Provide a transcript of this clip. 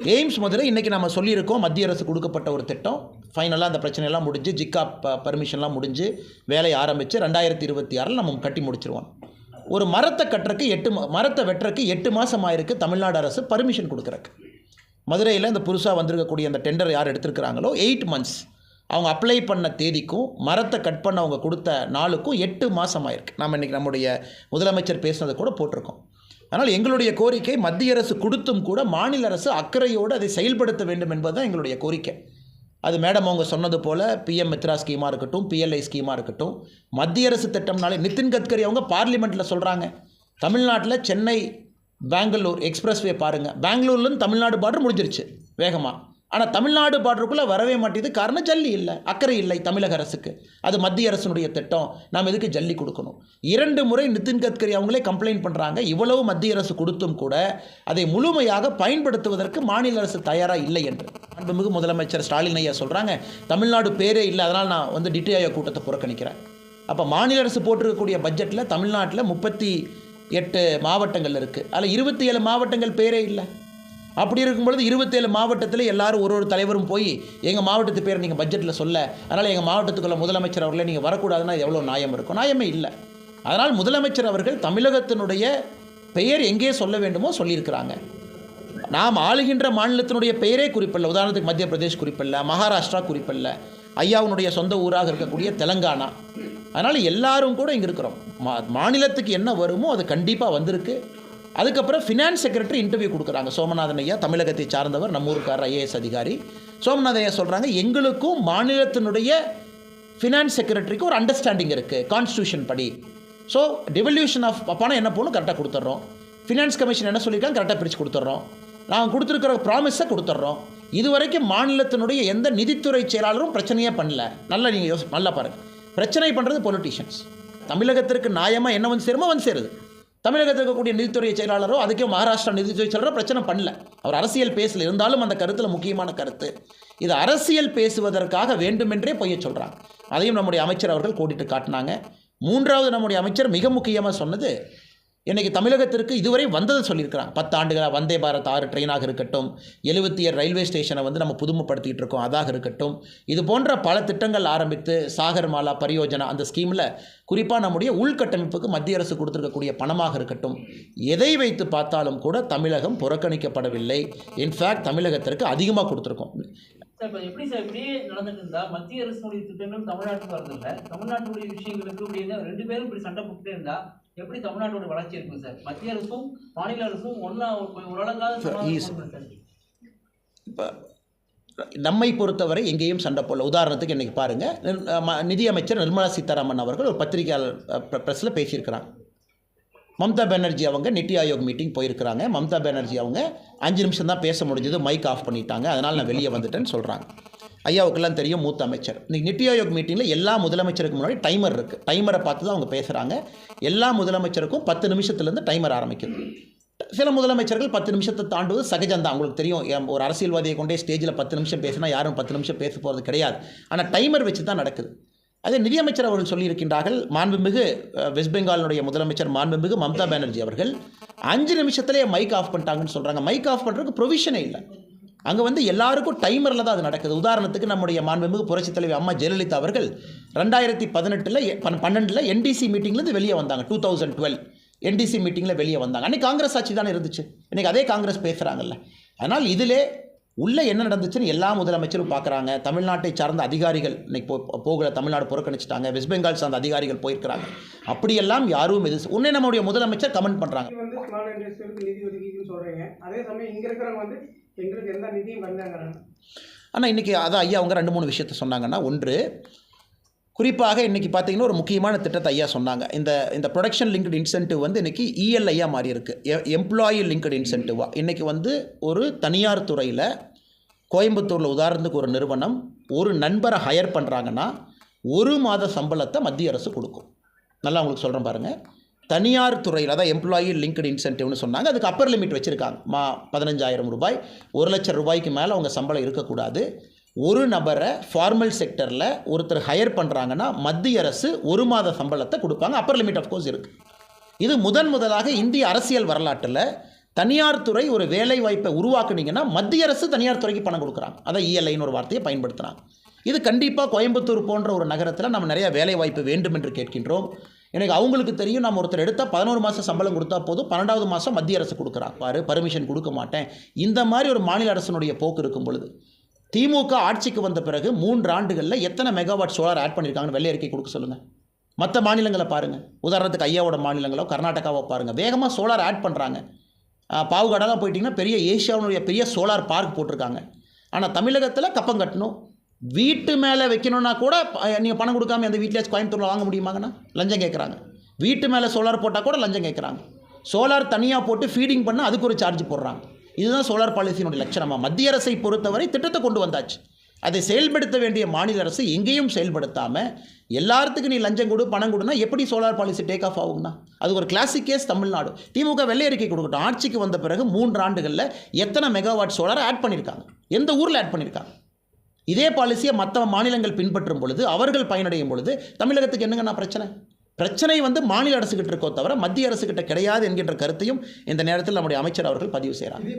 AIIMS Madurai இன்றைக்கி நம்ம சொல்லியிருக்கோம் மத்திய அரசு கொடுக்கப்பட்ட ஒரு திட்டம். ஃபைனலாக அந்த பிரச்சனையெல்லாம் முடிஞ்சு ஜிக்கா ப பர்மிஷன்லாம் முடிஞ்சு வேலையை ஆரம்பித்து ரெண்டாயிரத்தி இருபத்தி ஆறில் நம்ம கட்டி முடிச்சிருவோம். ஒரு மரத்தை கட்டுறக்கு எட்டு மா- மரத்தை வெட்டுறக்கு எட்டு மாதம் ஆயிருக்கு தமிழ்நாடு அரசு பர்மிஷன் கொடுக்குறக்கு மதுரையில் இந்த புதுசாக வந்திருக்கக்கூடிய அந்த டெண்டர் யார் எடுத்திருக்கிறாங்களோ எயிட் மந்த்ஸ் அவங்க அப்ளை பண்ண தேதிக்கும் மரத்தை கட் பண்ண அவங்க கொடுத்த நாளுக்கும் எட்டு மாதம் ஆயிருக்கு. நம்ம இன்றைக்கி நம்முடைய முதலமைச்சர் பேசுனதை கூட போட்டிருக்கோம். அதனால் எங்களுடைய கோரிக்கை மத்திய அரசு கொடுத்தும் கூட மாநில அரசு அக்கறையோடு அதை செயல்படுத்த வேண்டும் என்பது தான் எங்களுடைய கோரிக்கை. அது மேடம் அவங்க சொன்னது போல் பிஎம் மித்ரா ஸ்கீமாக இருக்கட்டும் பிஎல்ஐ ஸ்கீமாக இருக்கட்டும் மத்திய அரசு திட்டம்னாலே நிதின் கட்கரி அவங்க பார்லிமெண்ட்டில் சொல்கிறாங்க தமிழ்நாட்டில் சென்னை பெங்களூர் எக்ஸ்பிரஸ்வே பாருங்கள் பெங்களூர்லேருந்து தமிழ்நாடு பார்டர் முடிஞ்சிருச்சு வேகமாக ஆனால் தமிழ்நாடு பார்டருக்குள்ளே வரவே மாட்டேது காரணம் ஜல்லி இல்லை. அக்கறை இல்லை தமிழக அரசுக்கு. அது மத்திய அரசினுடைய திட்டம். நாம் எதுக்கு ஜல்லி கொடுக்கணும்? இரண்டு முறை நிதின் கட்கரி அவங்களே கம்ப்ளைண்ட் பண்ணுறாங்க இவ்வளவு மத்திய அரசு கொடுத்தும் கூட அதை முழுமையாக பயன்படுத்துவதற்கு மாநில அரசு தயாராக இல்லை என்று. அன்புமிகு முதலமைச்சர் ஸ்டாலின் ஐயா சொல்கிறாங்க தமிழ்நாடு பேரே இல்லை. அதனால் நான் வந்து டிடி கூட்டத்தை புறக்கணிக்கிறேன். அப்போ மாநில அரசு போட்டிருக்கக்கூடிய பட்ஜெட்டில் தமிழ்நாட்டில் முப்பத்தி எட்டு மாவட்டங்கள் இருக்குது அதில் இருபத்தி ஏழு மாவட்டங்கள் பேரே இல்லை. அப்படி இருக்கும் பொழுது இருபத்தேழு மாவட்டத்தில் எல்லாரும் ஒரு ஒரு தலைவரும் போய் எங்கள் மாவட்டத்து பேர் நீங்கள் பட்ஜெட்டில் சொல்ல. அதனால் எங்கள் மாவட்டத்துக்குள்ள முதலமைச்சர் அவர்களே நீங்கள் வரக்கூடாதுன்னா எவ்வளோ நியாயம் இருக்கும்? நியாயமே இல்லை. அதனால் முதலமைச்சர் அவர்கள் தமிழகத்தினுடைய பெயர் எங்கே சொல்ல வேண்டுமோ சொல்லியிருக்கிறாங்க. நாம் ஆளுகின்ற மாநிலத்தினுடைய பெயரே குறிப்பில்ல. உதாரணத்துக்கு மத்திய பிரதேஷ் குறிப்பில்லை மகாராஷ்டிரா குறிப்பில்லை ஐயாவுனுடைய சொந்த ஊராக இருக்கக்கூடிய தெலங்கானா. அதனால் எல்லாரும் கூட இங்கே இருக்கிறோம். மா மாநிலத்துக்கு என்ன வருமோ அது கண்டிப்பாக வந்திருக்கு. அதுக்கப்புறம் ஃபினான்ஸ் செக்ரட்டரி இன்டர்வியூ கொடுக்குறாங்க. சோமநாதன் ஐயா தமிழகத்தை சார்ந்தவர் நம்ம ஊருக்காரர் ஐஏஎஸ் அதிகாரி. சோமநாதன் ஐயா சொல்கிறாங்க எங்களுக்கும் மாநிலத்தினுடைய ஃபினான்ஸ் செக்ரட்டரிக்கு ஒரு அண்டர்ஸ்டாண்டிங் இருக்குது கான்ஸ்டியூஷன் படி. ஸோ டிவல்யூஷன் ஆஃப் பணம் என்ன போகணும்? கரெக்டாக கொடுத்துட்றோம். ஃபினான்ஸ் கமிஷன் என்ன சொல்லியிருக்காங்க? கரெக்டாக பிரித்து கொடுத்துட்றோம். நாங்கள் கொடுத்துருக்கிற ப்ராமிஸை கொடுத்துட்றோம். இதுவரைக்கும் மாநிலத்தினுடைய எந்த நிதித்துறை செயலாளரும் பிரச்சனையே பண்ணல. நல்லா நீங்கள் யோசி நல்லா பாருங்கள் பிரச்சனை பண்ணுறது பொலிட்டிஷியன்ஸ் தமிழகத்திற்கு நியாயமாக என்ன வந்து சேருமோ வந்து சேருது. தமிழகத்தில் இருக்கக்கூடிய நிதித்துறை செயலாளரோ அதுக்கே மகாராஷ்டிரா நிதித்துறை செயலாளரோ பிரச்சனை பண்ணல. அவர் அரசியல் பேசல இருந்தாலும் அந்த கருத்தில் முக்கியமான கருத்து. இது அரசியல் பேசுவதற்காக வேண்டுமென்றே பொய்ய சொல்கிறாங்க அதையும் நம்முடைய அமைச்சர் அவர்கள் கூட்டிட்டு காட்டினாங்க. மூன்றாவது நம்முடைய அமைச்சர் மிக முக்கியமாக சொன்னது இன்றைக்கி தமிழகத்திற்கு இதுவரை வந்ததை சொல்லியிருக்கிறாங்க. பத்து ஆண்டுகளாக வந்தே பாரத் ஆறு ட்ரெயினாக இருக்கட்டும் எழுபத்தி ஏழு ரயில்வே ஸ்டேஷனை வந்து நம்ம புதுமைப்படுத்திக்கிட்டு இருக்கோம் அதாக இருக்கட்டும். இது போன்ற பல திட்டங்கள் ஆரம்பித்து சாகர்மாலா பரியோஜனா அந்த ஸ்கீமில் குறிப்பாக நம்முடைய உள்கட்டமைப்புக்கு மத்திய அரசு கொடுத்துருக்கக்கூடிய பணமாக இருக்கட்டும். எதை வைத்து பார்த்தாலும் கூட தமிழகம் புறக்கணிக்கப்படவில்லை. இன்ஃபேக்ட் தமிழகத்திற்கு அதிகமாக கொடுத்துருக்கோம். சார் இப்போ எப்படி சார் இப்படியே நடந்துட்டு இருந்தா மத்திய அரசுடைய திட்டங்கள் தமிழ்நாட்டுக்கு வரதில்ல. தமிழ்நாட்டுடைய விஷயங்களுக்கு இருந்தா ரெண்டு பேரும் இப்படி சண்டை போட்டுட்டே இருந்தா எப்படி தமிழ்நாட்டோட வளர்ச்சி இருக்கும் சார்? மத்திய அரசும் மாநில அரசும் பண்ணணும் சார். இப்போ நம்மை பொறுத்தவரை எங்கேயும் சண்டை போடல. உதாரணத்துக்கு இன்றைக்கி பாருங்கள் நிதியமைச்சர் நிர்மலா சீதாராமன் அவர்கள் ஒரு பத்திரிகையாளர் ப்ரெஸ்ஸில் பேசியிருக்கிறாங்க மம்தா பானர்ஜி அவங்க நித்தி ஆயோக் மீட்டிங் போயிருக்கிறாங்க. மம்தா பானர்ஜி அவங்க அஞ்சு நிமிஷம் தான் பேச முடிஞ்சது மைக் ஆஃப் பண்ணிட்டாங்க. அதனால் நான் வெளியே வந்துட்டேன்னு சொல்கிறாங்க ஐயாவுக்கெல்லாம் தெரியும் மூத்த அமைச்சர். இன்றைக்கி நித்தி ஆயோக் மீட்டிங்கில் எல்லா முதலமைச்சருக்கு முன்னாடி டைமர் இருக்குது டைமரை பார்த்து தான் அவங்க பேசுகிறாங்க எல்லா முதலமைச்சருக்கும் பத்து நிமிஷத்துலேருந்து டைமர் ஆரம்பிக்குது. சில முதலமைச்சர்கள் பத்து நிமிஷத்தை தாண்டுவது சகஜம்தான் அவங்களுக்கு தெரியும் ஒரு அரசியல்வாதியை கொண்டே ஸ்டேஜில் பத்து நிமிஷம் பேசினா யாரும் பத்து நிமிஷம் பேச போகிறது கிடையாது. ஆனால் டைமர் வச்சு தான் நடக்குது. அதே நிதியமைச்சர் அவர்கள் சொல்லியிருக்கின்றார்கள். மாண்புமிகு வெஸ்ட் பெங்காலினுடைய முதலமைச்சர் மாண்புமிகு மம்தா பானர்ஜி அவர்கள். அஞ்சு நிமிஷத்துலேயே மைக் ஆஃப் பண்ணிட்டாங்கன்னு சொல்கிறாங்க மைக் ஆஃப் பண்ணுறதுக்கு ப்ரொவிஷனே இல்லை. அங்கே வந்து எல்லாருக்கும் டைமரில் தான் அது நடக்குது. உதாரணத்துக்கு நம்முடைய மாண்புமிகு புரட்சித் தலைவி அம்மா ஜெயலலிதா அவர்கள் ரெண்டாயிரத்தி பதினெட்டில் பன்னெண்டில் என்டிசி மீட்டிங்லேருந்து வெளியே வந்தாங்க. டூ தௌசண்ட் டுவெல் என்டிசி மீட்டிங்கில் வெளியே வந்தாங்க. அன்றைக்கி காங்கிரஸ் ஆட்சி தானே இருந்துச்சு. இன்றைக்கி அதே காங்கிரஸ் பேசுகிறாங்கல்ல அதனால் இதிலே உள்ளே என்ன நடந்துச்சுன்னு எல்லா முதலமைச்சரும் பார்க்குறாங்க. தமிழ்நாட்டை சார்ந்த அதிகாரிகள் இன்னைக்கு போ போகல தமிழ்நாடு புறக்கணிச்சிட்டாங்க. வெஸ்ட் பெங்கால் சார்ந்த அதிகாரிகள் போயிருக்கிறாங்க. அப்படியெல்லாம் யாரும் இது உடனே நம்முடைய முதலமைச்சர் கமெண்ட் பண்ணுறாங்க ஆனால் இன்றைக்கி அதான் ஐயா அவங்க ரெண்டு மூணு விஷயத்த சொன்னாங்கன்னா ஒன்று குறிப்பாக இன்றைக்கி பார்த்தீங்கன்னா ஒரு முக்கியமான திட்டத்தை ஐயா சொன்னாங்க. இந்த இந்த ப்ரொடக்ஷன் லிங்க்டு இன்சென்டிவ் வந்து இன்றைக்கி இஎல்ஐயா மாறி இருக்கு எம்ப்ளாயி லிங்க்டு இன்சென்டிவாக இன்றைக்கி வந்து ஒரு தனியார் துறையில் கோயம்புத்தூரில் உதாரணத்துக்கு ஒரு நிறுவனம் ஒரு நண்பரை ஹையர் பண்ணுறாங்கன்னா ஒரு மாத சம்பளத்தை மத்திய அரசு கொடுக்கும். நல்லா உங்களுக்கு சொல்கிறேன் பாருங்கள் தனியார் துறையில் அதான் எம்ப்ளாயி லிங்க்டு இன்சென்டிவ்னு சொன்னாங்க. அதுக்கு அப்பர் லிமிட் வச்சுருக்காங்க. மா பதினஞ்சாயிரம் ரூபாய் ஒரு லட்சம் ரூபாய்க்கு மேலே அவங்க சம்பளம் இருக்கக்கூடாது. ஒரு நபரை ஃபார்மல் செக்டரில் ஒருத்தர் ஹையர் பண்ணுறாங்கன்னா மத்திய அரசு ஒரு மாத சம்பளத்தை கொடுப்பாங்க. அப்பர் லிமிட் ஆஃப் கோர்ஸ் இருக்குது இது முதன் முதலாக இந்திய அரசியல் வரலாற்றில் தனியார் துறை ஒரு வேலை வாய்ப்பை உருவாக்குனீங்கன்னா மத்திய அரசு தனியார் துறைக்கு பணம் கொடுக்குறாங்க. அதான் இஎல்ஐன்னு ஒரு வார்த்தையை பயன்படுத்துகிறாங்க இது கண்டிப்பாக கோயம்புத்தூர் போன்ற ஒரு நகரத்தில் நம்ம நிறைய வேலை வாய்ப்பு வேண்டும் என்று கேட்கின்றோம். எனக்கு அவங்களுக்கு தெரியும் நம்ம ஒருத்தர் எடுத்தால் பதினோரு மாதம் சம்பளம் கொடுத்தா போதும் பன்னெண்டாவது மாதம் மத்திய அரசு கொடுக்குறா பாரு பர்மிஷன் கொடுக்க மாட்டேன். இந்த மாதிரி ஒரு மாநில அரசினுடைய போக்கு இருக்கும் பொழுது திமுக ஆட்சிக்கு வந்த பிறகு மூன்று ஆண்டுகளில் எத்தனை மெகாவாட் சோலார் ஆட் பண்ணியிருக்காங்கன்னு வெள்ளை அறிக்கை கொடுக்க சொல்லுங்கள் மற்ற மாநிலங்களை பாருங்கள் உதாரணத்துக்கு ஐயாவோட மாநிலங்களோ கர்நாடகாவோ பாருங்கள் வேகமாக சோலார் ஆட் பண்ணுறாங்க பாவுகாடெல்லாம் போயிட்டிங்கன்னா பெரிய ஏஷியாவுடைய பெரிய சோலார் பார்க் போட்டிருக்காங்க. ஆனால் தமிழகத்தில் கப்பம் கட்டணும். வீட்டு மேலே வைக்கணும்னா கூட நீங்கள் பணம் கொடுக்காம அந்த வீட்டிலேயே கோயம்புத்தூரில் வாங்க முடியுமாங்கண்ணா? லஞ்சம் கேட்குறாங்க வீட்டு மேலே சோலார் போட்டால் கூட லஞ்சம் கேட்குறாங்க சோலார் தனியாக போட்டு ஃபீடிங் பண்ண அதுக்கு ஒரு சார்ஜ் போடுறாங்க. இதுதான் சோலார் பாலிசியினுடைய லட்சணமாக மத்திய அரசை பொறுத்தவரை திட்டத்தை கொண்டு வந்தாச்சு. அதை செயல்படுத்த வேண்டிய மாநில அரசு எங்கேயும் செயல்படுத்தாமல் எல்லாத்துக்கும் நீ லஞ்சம் கொடு பணம் கொடுனா எப்படி சோலார் பாலிசி டேக் ஆஃப் ஆகும்னா? அது ஒரு கிளாசிக் கேஸ் தமிழ்நாடு. திமுக வெள்ளை அறிக்கை கொடுக்கட்டும். ஆட்சிக்கு வந்த பிறகு மூன்று ஆண்டுகளில் எத்தனை மெகாவாட் சோலார் ஆட் பண்ணியிருக்காங்க எந்த ஊரில் ஆட் பண்ணியிருக்காங்க இதே பாலிசியை மற்ற மாநிலங்கள் பின்பற்றும் பொழுது அவர்கள் பயனடையும் பொழுது தமிழகத்துக்கு என்னங்கண்ணா பிரச்சனை? பிரச்சனை வந்து மாநில அரசுகிட்ட இருக்கோ தவிர மத்திய அரசுகிட்ட கிடையாது என்கின்ற கருத்தையும் இந்த நேரத்தில் நம்முடைய அமைச்சர் அவர்கள் பதிவு செய்கிறாங்க